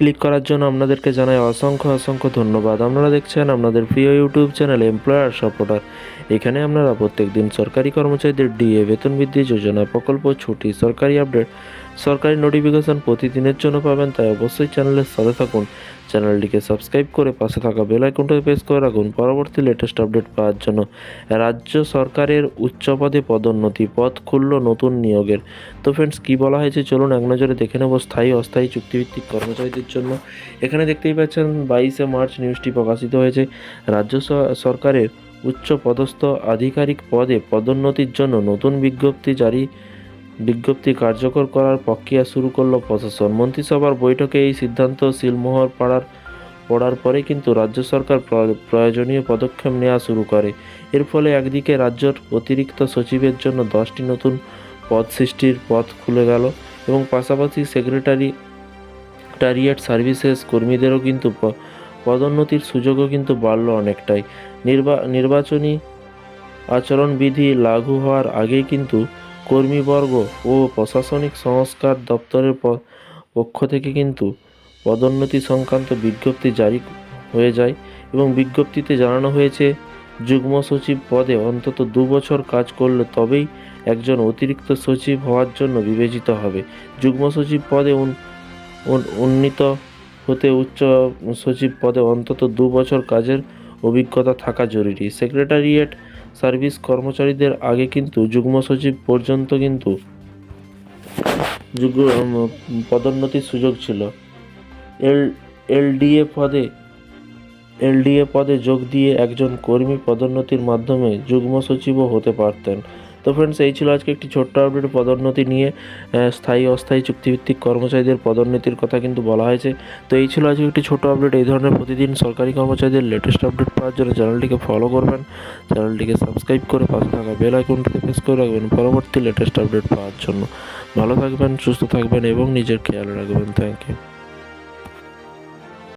Click করার জন্য আপনাদেরকে জানাই অসংখ্য অসংখ্য ধন্যবাদ। আপনারা দেখছেন আপনাদের প্রিয় ইউটিউব চ্যানেল এমপ্লয়ার সাপোর্টার এখানে আপনারা প্রত্যেক দিন সরকারি কর্মচারীদের ডিএ বেতন বৃদ্ধি যোজনা প্রকল্প, ছুটি, সরকারি আপডেট সরকারি নোটিফিকেশন প্রতিদিনের জন্য পাবেন, তাই অবশ্যই চ্যানেলের সাথে থাকুন। চ্যানেলটিকে সাবস্ক্রাইব করে পাশে থাকা বেল আইকনটা প্রেস করে রাখুন। পরবর্তী লেটেস্ট আপডেট পাওয়ার জন্য রাজ্য সরকারের উচ্চ পদে পদোন্নতি পদ খুলল নতুন নিয়োগের। তো ফ্রেন্ডস কী বলা হয়েছে? চলুন এক নজরে দেখে নেব স্থায়ী অস্থায়ী চুক্তিভিত্তিক কর্মচারীদের জন্য। এখানে দেখতেই পাচ্ছেন বাইশে মার্চ নিউজটি প্রকাশিত হয়েছে। রাজ্য সরকারের উচ্চ পদস্থ আধিকারিক পদে পদোন্নতির জন্য নতুন বিজ্ঞপ্তি জারি বিজ্ঞপ্তি কার্যকর করার প্রক্রিয়া শুরু করল প্রশাসন। মন্ত্রিসভার বৈঠকে এই সিদ্ধান্ত সিলমোহর পাড়ার পড়ার পরে কিন্তু রাজ্য সরকার প্র- প্রয়োজনীয় পদক্ষেপ নেওয়া শুরু করে। এর ফলে একদিকে রাজ্যের অতিরিক্ত সচিবের জন্য দশটি নতুন পদ সৃষ্টির পথ খুলে গেল এবং পাশাপাশি সেক্রেটারি টারিয়েট সার্ভিসেস কর্মীদেরও কিন্তু পদোন্নতির সুযোগও কিন্তু বাড়ল অনেকটাই। নির্বা নির্বাচনী আচরণবিধি লাগু হওয়ার আগেই কিন্তু কর্মীবর্গ ও প্রশাসনিক সংস্কার দপ্তরের পক্ষ থেকে কিন্তু পদোন্নতি সংক্রান্ত বিজ্ঞপ্তি জারি হয়ে যায় এবং বিজ্ঞপ্তিতে জানানো হয়েছে, যুগ্ম সচিব পদে অন্তত দু বছর কাজ করলে তবেই একজন অতিরিক্ত সচিব হওয়ার জন্য বিবেচিত হবে। যুগ্ম সচিব পদে উন- উন- উন্নীত হতে উচ্চ সচিব পদে অন্তত দু বছর কাজের অভিজ্ঞতা থাকা জরুরি। সেক্রেটারিয়েট সার্ভিস কর্মচারীদের আগে কিন্তু যুগ্ম সচিব পর্যন্ত কিন্তু যুগ্ম পদোন্নতির সুযোগ ছিল। এল, এলডিএ পদে এলডিএ পদে যোগ দিয়ে একজন কর্মী পদোন্নতির মাধ্যমে যুগ্ম সচিবও হতে পারতেন। তো ফ্রেন্ডস এই ছিল আজকে একটি ছোট্ট আপডেট পদোন্নতি নিয়ে স্থায়ী অস্থায়ী চুক্তিভিত্তিক কর্মচারীদের পদোন্নতির কথা কিন্তু বলা হয়েছে। তো এই ছিল আজকে একটি ছোট আপডেট এই ধরনের প্রতিদিন সরকারি কর্মচারীদের লেটেস্ট আপডেট পাওয়ার জন্য চ্যানেলটিকে ফলো করবেন। চ্যানেলটিকে সাবস্ক্রাইব করে পাশে থাকা বেল আইকনটিতে প্রেস করে রাখবেন পরবর্তী লেটেস্ট আপডেট পাওয়ার জন্য। ভালো থাকবেন, সুস্থ থাকবেন এবং নিজের খেয়াল রাখবেন। Thank you